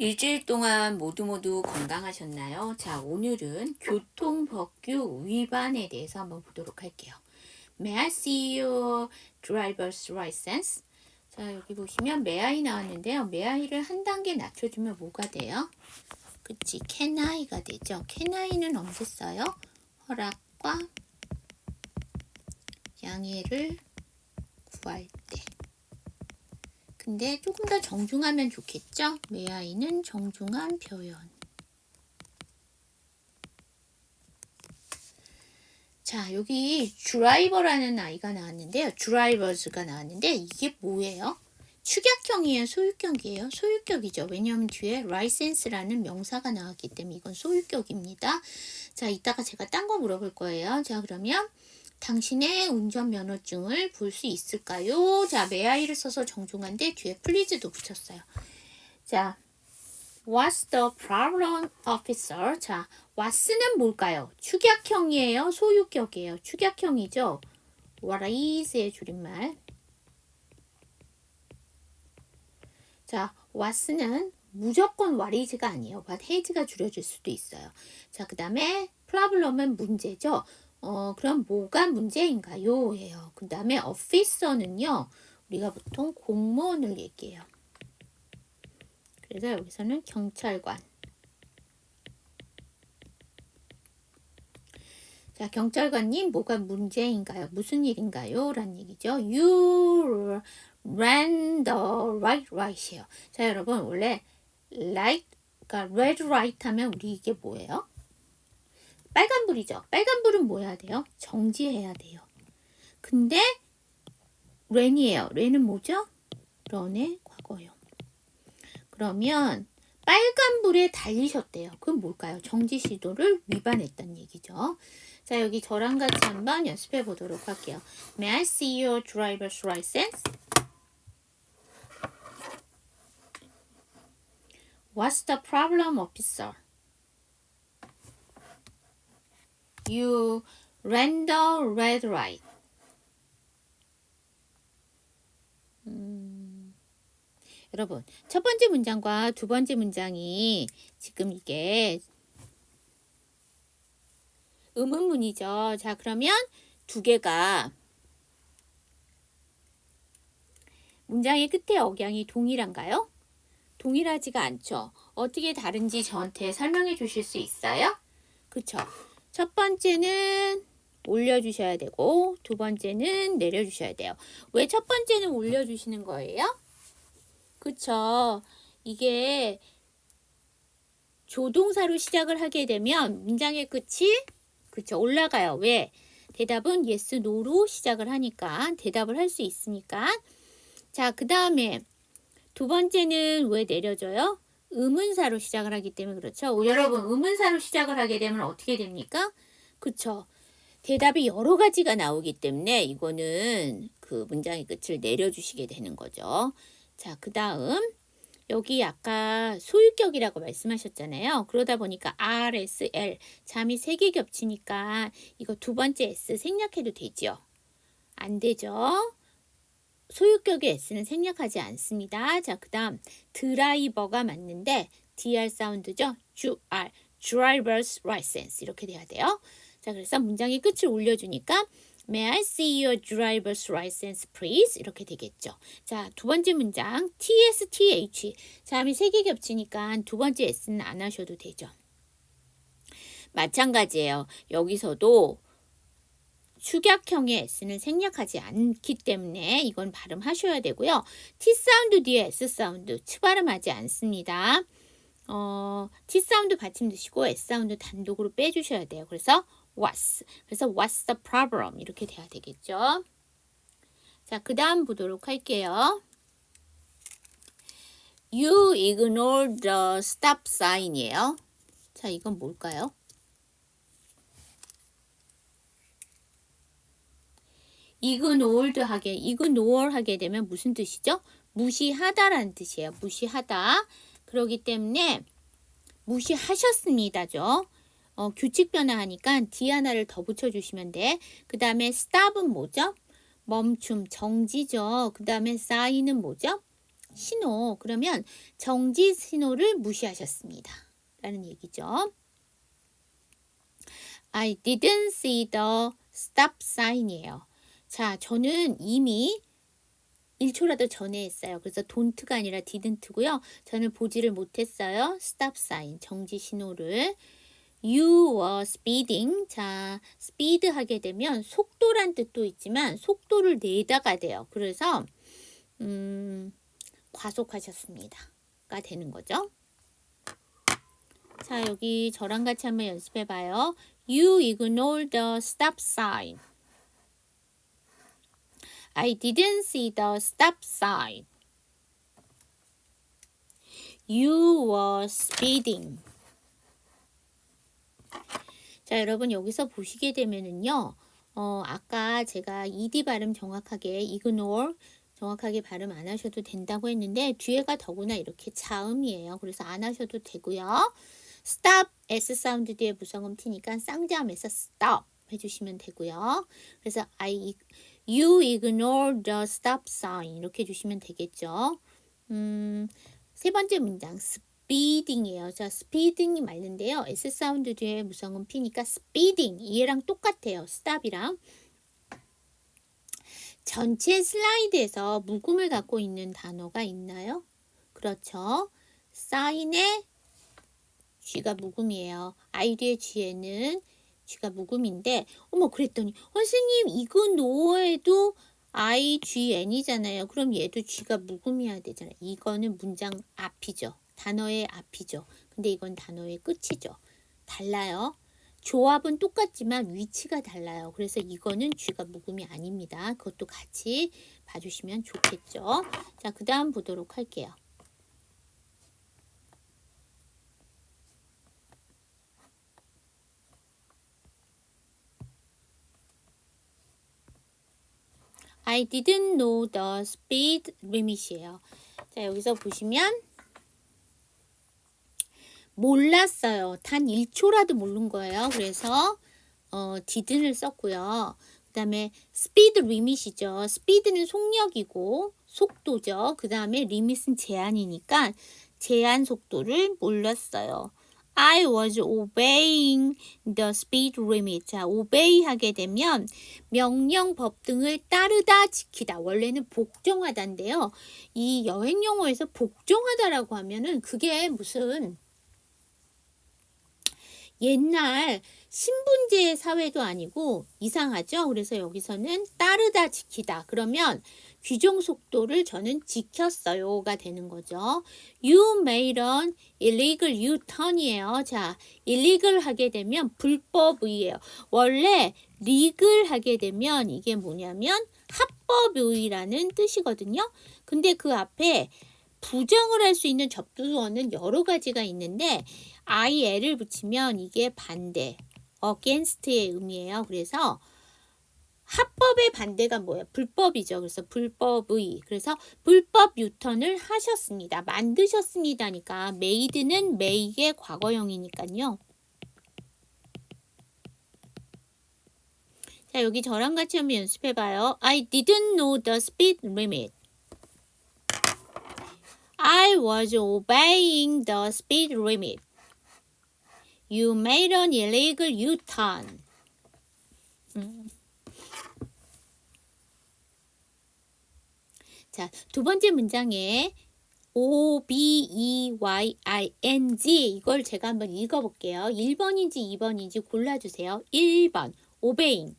일주일 동안 모두 모두 건강하셨나요? 자, 오늘은 교통법규 위반에 대해서 한번 보도록 할게요. May I see your driver's license? 자, 여기 보시면 may I 나왔는데요. may I를 한 단계 낮춰주면 뭐가 돼요? 그치, can I가 되죠. can I는 언제 써요? 허락과 양해를 구할 때. 근데 조금 더 정중하면 좋겠죠? 메아이는 정중한 표현. 자, 여기 드라이버라는 아이가 나왔는데요. 드라이버즈가 나왔는데 이게 뭐예요? 축약형이에요? 소유격이에요? 소유격이죠. 왜냐하면 뒤에 라이센스라는 명사가 나왔기 때문에 이건 소유격입니다. 자, 이따가 제가 딴 거 물어볼 거예요. 자, 그러면 당신의 운전면허증을 볼 수 있을까요? 자, 메아이를 써서 정중한데 뒤에 플리즈도 붙였어요. 자, What's the problem, officer? 자, what's는 뭘까요? 축약형이에요? 소유격이에요? 축약형이죠? What is의 줄임말. 자, what's는 무조건 what is가 아니에요. what has가 줄여질 수도 있어요. 자, 그 다음에 problem은 문제죠. 어, 그럼 뭐가 문제인가요? 예요. 그 다음에 officer는요, 우리가 보통 공무원을 얘기해요. 그래서 여기서는 경찰관. 자, 경찰관님, 뭐가 문제인가요? 무슨 일인가요? 라는 얘기죠. You ran the right right이에요. 자, 여러분, 원래 light, 그러니까 red right 하면 우리 이게 뭐예요? 빨간불이죠. 빨간불은 뭐 해야 돼요? 정지해야 돼요. 근데 렌이에요. 렌은 뭐죠? 런의 과거요. 그러면 빨간불에 달리셨대요. 그럼 뭘까요? 정지 시도를 위반했다는 얘기죠. 자, 여기 저랑 같이 한번 연습해 보도록 할게요. May I see your driver's license? What's the problem, officer? You the red light. 음, 여러분, 첫 번째 문장과 두 번째 문장이 지금 이게 의문문이죠. 자, 그러면 두 개가 문장의 끝에 억양이 동일한가요? 동일하지가 않죠. 어떻게 다른지 저한테 설명해 주실 수 있어요? 그쵸? 첫 번째는 올려주셔야 되고 두 번째는 내려주셔야 돼요. 왜 첫 번째는 올려주시는 거예요? 그쵸? 이게 조동사로 시작을 하게 되면 문장의 끝이 그쵸 올라가요. 왜? 대답은 yes, no로 시작을 하니까 대답을 할 수 있으니까 자 그 다음에 두 번째는 왜 내려져요? 의문사로 시작을 하기 때문에 그렇죠. 여러분 의문사로 시작을 하게 되면 어떻게 됩니까? 그쵸. 대답이 여러 가지가 나오기 때문에 이거는 그 문장의 끝을 내려주시게 되는 거죠. 자, 그 다음 여기 아까 소유격이라고 말씀하셨잖아요. 그러다 보니까 R, S, L 잠이 세 개 겹치니까 이거 두 번째 S 생략해도 되죠? 안 되죠? 소유격의 S는 생략하지 않습니다. 자, 그 다음 드라이버가 맞는데 DR 사운드죠? DR, driver's license 이렇게 돼야 돼요. 자, 그래서 문장의 끝을 올려주니까 May I see your driver's license, please? 이렇게 되겠죠. 자, 두 번째 문장 TSTH 잠이 세 개 겹치니까 두 번째 S는 안 하셔도 되죠. 마찬가지예요. 여기서도 축약형의 S는 생략하지 않기 때문에 이건 발음하셔야 되고요. T 사운드 뒤에 S 사운드 치 발음하지 않습니다. 어, T 사운드 받침 드시고 S 사운드 단독으로 빼주셔야 돼요. 그래서 what's 그래서 what's the problem 이렇게 돼야 되겠죠. 자, 그 다음 보도록 할게요. You ignore the stop sign이에요. 자, 이건 뭘까요? 이그노얼드 하게, 이그노얼 하게 되면 무슨 뜻이죠? 무시하다라는 뜻이에요. 무시하다. 그러기 때문에 무시하셨습니다죠. 어, 규칙 변화하니까 D 하나를 더 붙여주시면 돼. 그 다음에 stop은 뭐죠? 멈춤, 정지죠. 그 다음에 sign은 뭐죠? 신호. 그러면 정지 신호를 무시하셨습니다. 라는 얘기죠. I didn't see the stop sign이에요. 자, 저는 이미 1초라도 전에 했어요. 그래서 don't가 아니라 didn't고요. 저는 보지를 못했어요. stop sign, 정지 신호를. You were speeding. 자, speed 하게 되면 속도란 뜻도 있지만 속도를 내다가 돼요. 그래서 음, 과속하셨습니다.가 되는 거죠. 자, 여기 저랑 같이 한번 연습해 봐요. You ignore the stop sign. I didn't see the stop sign. You were speeding. 자, 여러분 여기서 보시게 되면은요. 어, 아까 제가 ed 발음 정확하게 ignore 정확하게 발음 안 하셔도 된다고 했는데 뒤에가 더구나 이렇게 자음이에요. 그래서 안 하셔도 되고요. stop s 사운드 뒤에 무성음 t니까 쌍자음에서 stop 해주시면 되고요. 그래서 I you ignore the stop sign 이렇게 해주시면 되겠죠. 음, 세 번째 문장 speeding이에요. 자, speeding이 맞는데요. s 사운드 뒤에 무성음 p니까 speeding 얘랑 똑같아요. stop이랑 전체 슬라이드에서 묵음을 갖고 있는 단어가 있나요? 그렇죠. 사인의 쥐가 묵음이에요. 아이디의 쥐에는 쥐가 묵음인데 어머 그랬더니 선생님 이거 노어에도 I, G, N이잖아요. 그럼 얘도 쥐가 묵음이어야 되잖아요. 이거는 문장 앞이죠. 단어의 앞이죠. 근데 이건 단어의 끝이죠. 달라요. 조합은 똑같지만 위치가 달라요. 그래서 이거는 쥐가 묵음이 아닙니다. 그것도 같이 봐주시면 좋겠죠. 자, 그 다음 보도록 할게요. I didn't know the speed limit이에요. 자, 여기서 보시면 몰랐어요. 단 1초라도 모른 거예요. 그래서 어, didn't을 썼고요. 그 다음에 speed limit이죠. speed는 속력이고 속도죠. 그 다음에 limit은 제한이니까 제한 속도를 몰랐어요. I was obeying the speed limit. 자, obey 하게 되면 명령, 법 등을 따르다, 지키다. 원래는 복종하다인데요. 이 여행 용어에서 복종하다라고 하면은 그게 무슨 옛날 신분제 사회도 아니고 이상하죠? 그래서 여기서는 따르다 지키다. 그러면 규정 속도를 저는 지켰어요가 되는 거죠. You made an illegal U-turn이에요. 자, illegal 하게 되면 불법이에요. 원래 legal 하게 되면 이게 뭐냐면 합법의라는 뜻이거든요. 근데 그 앞에 부정을 할 수 있는 접두어는 여러 가지가 있는데 IL을 붙이면 이게 반대, against의 의미예요. 그래서 합법의 반대가 뭐예요? 불법이죠. 그래서 불법의. 그래서 불법 유턴을 하셨습니다. 만드셨습니다니까 made는 make의 과거형이니까요. 자, 여기 저랑 같이 한번 연습해 봐요. I didn't know the speed limit. I was obeying the speed limit. You made an illegal U-turn. 음. 자, 두 번째 문장에 O, B, E, Y, I, N, G 이걸 제가 한번 읽어볼게요. 1번인지 2번인지 골라주세요. 1번, obeying.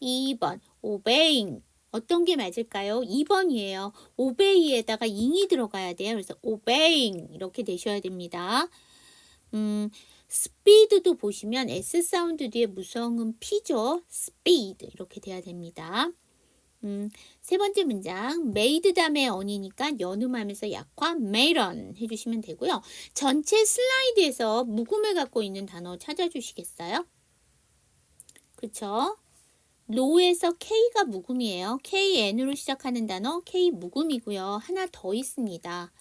2번, obeying. 어떤 게 맞을까요? 2번이에요. obey에다가 ing이 들어가야 돼요. 그래서 obeying 이렇게 되셔야 됩니다. 음, speed도 보시면 S 사운드 뒤에 무성음 P죠. speed 이렇게 돼야 됩니다. 음, 세 번째 문장 made 다음에 on이니까 연음하면서 약화 on 해주시면 되고요. 전체 슬라이드에서 묵음을 갖고 있는 단어 찾아주시겠어요? 그쵸? 로에서 K가 묵음이에요. KN으로 시작하는 단어 K 묵음이고요. 하나 더 있습니다.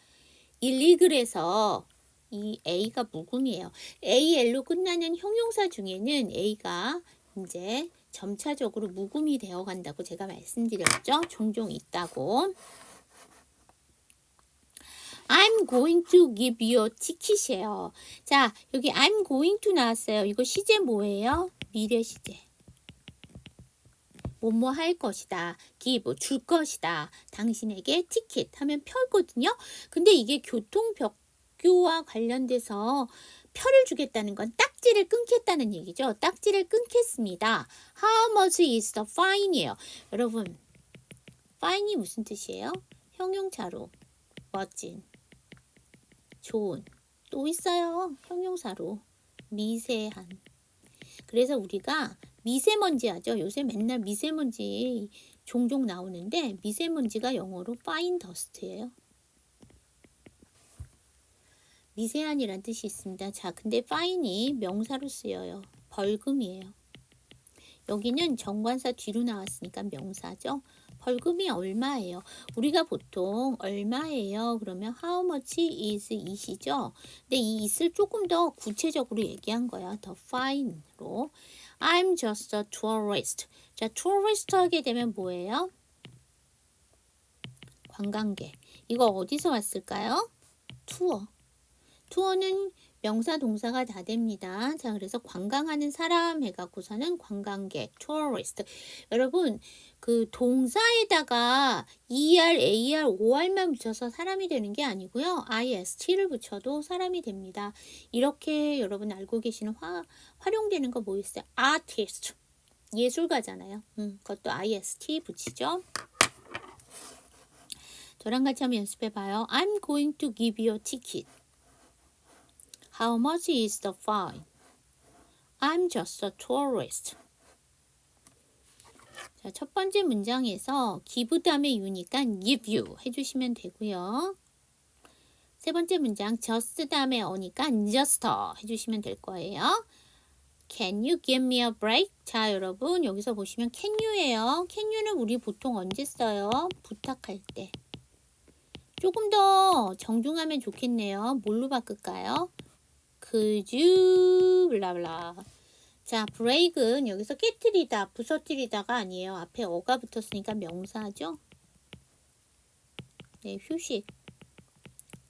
일리글에서 이 A가 묵음이에요. AL로 끝나는 형용사 중에는 A가 이제 점차적으로 묵음이 되어 간다고 제가 말씀드렸죠. 종종 있다고. I'm going to give you ticket이에요. 자, 여기 I'm going to 나왔어요. 이거 시제 뭐예요? 미래 시제. 뭐뭐 할 것이다. give 줄 것이다. 당신에게 티켓 하면 표거든요. 근데 이게 교통벽교와 관련돼서 표를 주겠다는 건 딱지를 끊겠다는 얘기죠. 딱지를 끊겠습니다. How much is the fine이에요. 여러분, fine이 무슨 뜻이에요? 형용차로 멋진, 좋은 또 있어요. 형용사로 미세한. 그래서 우리가 미세먼지 하죠. 요새 맨날 미세먼지 종종 나오는데 미세먼지가 영어로 fine dust예요. 미세한이란 뜻이 있습니다. 자, 근데 fine이 명사로 쓰여요. 벌금이에요. 여기는 정관사 뒤로 나왔으니까 명사죠. 벌금이 얼마예요? 우리가 보통 얼마예요? 그러면 how much is it이죠. 근데 이 it을 조금 더 구체적으로 얘기한 거야. 더 fine로. I'm just a tourist. 자, tourist 하게 되면 뭐예요? 관광객. 이거 어디서 왔을까요? 투어. 투어는 명사 동사가 다 됩니다. 자, 그래서 관광하는 사람 해갖고서는 관광객, tourist. 여러분, 그 동사에다가 er, ar, or만 붙여서 사람이 되는 게 아니고요. ist를 붙여도 사람이 됩니다. 이렇게 여러분 알고 계시는 화, 활용되는 거 뭐 있어요? artist. 예술가잖아요. 음, 그것도 ist 붙이죠. 저랑 같이 한번 연습해 봐요. I'm going to give you a ticket. How much is the fine? I'm just a tourist. 자, 첫 번째 문장에서 give 다음에 you니까 give you 해주시면 되고요. 세 번째 문장 just 다음에 어니까 just 해주시면 될 거예요. Can you give me a break? 자, 여러분 여기서 보시면 can you예요. can you는 우리 보통 언제 써요? 부탁할 때. 조금 더 정중하면 좋겠네요. 뭘로 바꿀까요? Could you 블라블라. 자, break은 여기서 깨뜨리다, 부서뜨리다가 아니에요. 앞에 어가 붙었으니까 명사죠. 네, 휴식.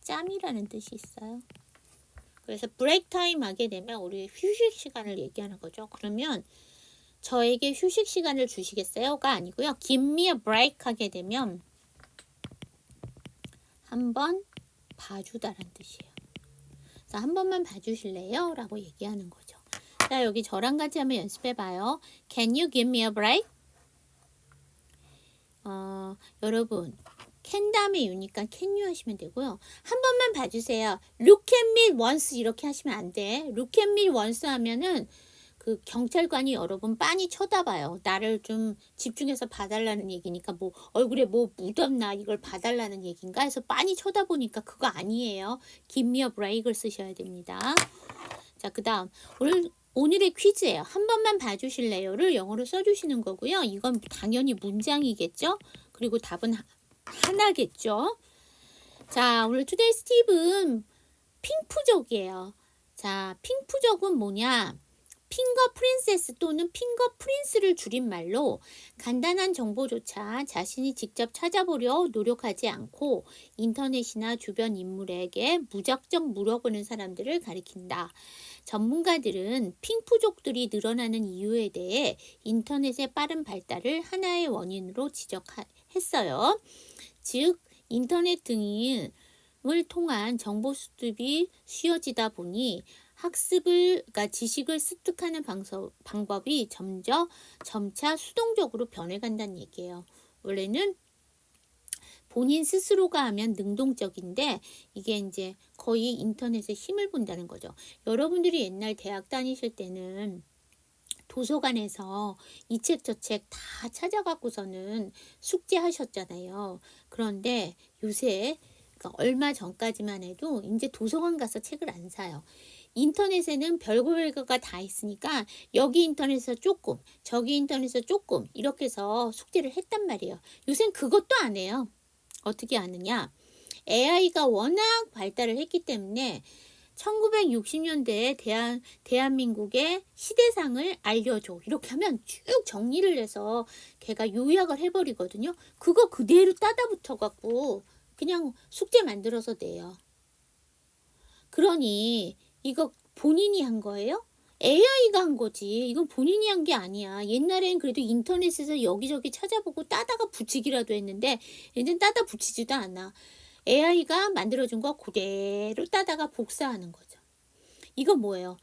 짬이라는 뜻이 있어요. 그래서 break time 하게 되면 우리 휴식 시간을 얘기하는 거죠. 그러면 저에게 휴식 시간을 주시겠어요?가 아니고요. give a break 하게 되면 한번 봐주다라는 뜻이에요. 자, 한 번만 봐주실래요? 라고 얘기하는 거죠. 자, 여기 저랑 같이 한번 연습해봐요. Can you give me a break? 어, 여러분, can 다음에 유니까 can you 하시면 되고요. 한 번만 봐주세요. Look at me once 이렇게 하시면 안 돼. Look at me once 하면은 그 경찰관이 여러분 빤히 쳐다봐요. 나를 좀 집중해서 봐달라는 얘기니까 뭐 얼굴에 뭐 묻었나 이걸 봐달라는 얘기인가 해서 빤히 쳐다보니까 그거 아니에요. A break을 쓰셔야 됩니다. 자, 그 다음 오늘 오늘의 퀴즈예요. 한 번만 봐주실래요를 영어로 써주시는 거고요. 이건 당연히 문장이겠죠. 그리고 답은 하- 하나겠죠. 자, 오늘 투데이 스티브는 핑푸족이에요. 자, 핑푸족은 뭐냐? 핑거 프린세스 또는 핑거 프린스를 줄임말로 간단한 정보조차 자신이 직접 찾아보려 노력하지 않고 인터넷이나 주변 인물에게 무작정 물어보는 사람들을 가리킨다. 전문가들은 핑푸족들이 늘어나는 이유에 대해 인터넷의 빠른 발달을 하나의 원인으로 지적했어요. 즉, 인터넷 등을 통한 정보 수집이 쉬워지다 보니 학습을, 그러니까 지식을 습득하는 방서, 방법이 점점, 점차 수동적으로 변해간다는 얘기예요. 원래는 본인 스스로가 하면 능동적인데 이게 이제 거의 인터넷에 힘을 본다는 거죠. 여러분들이 옛날 대학 다니실 때는 도서관에서 이 책 저 책 다 찾아갖고서는 숙제하셨잖아요. 그런데 요새 그러니까 얼마 전까지만 해도 이제 도서관 가서 책을 안 사요. 인터넷에는 별거별거가 다 있으니까 여기 인터넷에서 조금, 저기 인터넷에서 조금 이렇게 해서 숙제를 했단 말이에요. 요새는 그것도 안 해요. 어떻게 하느냐? AI가 워낙 발달을 했기 때문에 1960년대에 대한, 대한민국의 시대상을 알려줘. 이렇게 하면 쭉 정리를 해서 걔가 요약을 해버리거든요. 그거 그대로 따다 붙어갖고 그냥 숙제 만들어서 내요. 그러니 이거 본인이 한 거예요? AI가 한 거지. 이건 본인이 한 게 아니야. 옛날엔 그래도 인터넷에서 여기저기 찾아보고 따다가 붙이기라도 했는데 이젠 따다 붙이지도 않아. AI가 만들어준 거 그대로 따다가 복사하는 거죠. 이건 뭐예요?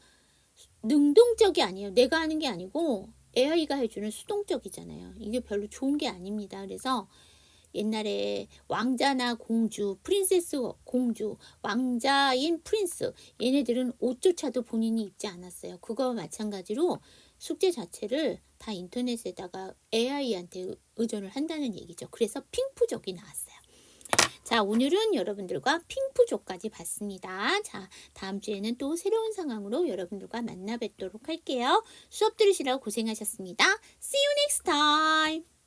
능동적이 아니에요. 내가 하는 게 아니고 AI가 해주는 수동적이잖아요. 이게 별로 좋은 게 아닙니다. 그래서 옛날에 왕자나 공주, 프린세스 공주, 왕자인 프린스 얘네들은 옷조차도 본인이 입지 않았어요. 그거와 마찬가지로 숙제 자체를 다 인터넷에다가 AI한테 의존을 한다는 얘기죠. 그래서 핑푸족이 나왔어요. 자, 오늘은 여러분들과 핑푸족까지 봤습니다. 자, 다음 주에는 또 새로운 상황으로 여러분들과 만나 뵙도록 할게요. 수업 들으시라고 고생하셨습니다. See you next time!